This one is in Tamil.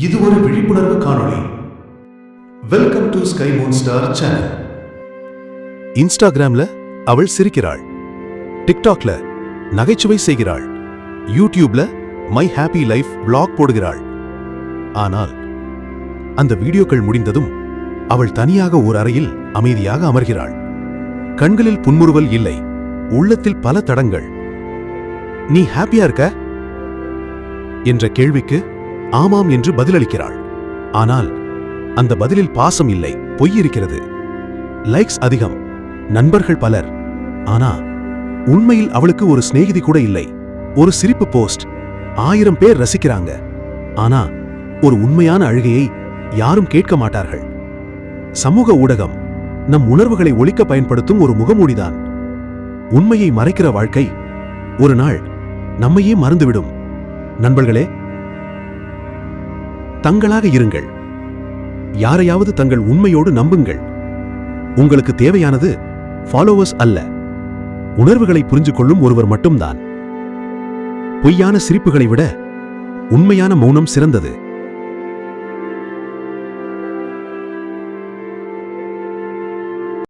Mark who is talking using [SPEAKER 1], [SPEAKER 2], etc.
[SPEAKER 1] இது ஒரு விழிப்புணர்வு காணொளி. Welcome to sky moon star channel
[SPEAKER 2] இன்ஸ்டாகிராம்ல அவள் சிரிக்கிறாள். டிக்டாக்ல நகைச்சுவை செய்கிறாள். யூடியூப்ல மை ஹாப்பி லைஃப் பிளாக் போடுகிறாள். ஆனால் அந்த வீடியோக்கள் முடிந்ததும் அவள் தனியாக ஓர் அறையில் அமைதியாக அமர்கிறாள். கண்களில் புன்முறுவல் இல்லை. உள்ளத்தில் பல தடங்கள். நீ ஹாப்பியா இருக்க? என்ற கேள்விக்கு ஆமாம் என்று பதிலளிக்கிறாள். ஆனால் அந்த பதிலில் பாசம் இல்லை பொய் இருக்கிறது. லைக்ஸ் அதிகம் நண்பர்கள் பலர். ஆனா உண்மையில் அவளுக்கு ஒரு சிநேகிதி கூட இல்லை. ஒரு சிரிப்பு போஸ்ட் ஆயிரம் பேர் ரசிக்கிறாங்க. ஆனா ஒரு உண்மையான அழுகையை யாரும் கேட்க மாட்டார்கள். சமூக ஊடகம் நம் உணர்வுகளை ஒழிக்க பயன்படுத்தும் ஒரு முகமூடிதான். உண்மையை மறைக்கிற வாழ்க்கை ஒரு நாள் நம்மையே மறந்துவிடும். நண்பர்களே தங்களாக இருங்கள். யாரையாவது தங்கள் உண்மையோடு நம்புங்கள். உங்களுக்கு தேவையானது ஃபாலோவர்ஸ் அல்ல. உணர்வுகளை புரிஞ்சு கொள்ளும் ஒருவர் மட்டும்தான். பொய்யான சிரிப்புகளை விட உண்மையான மௌனம் சிறந்தது.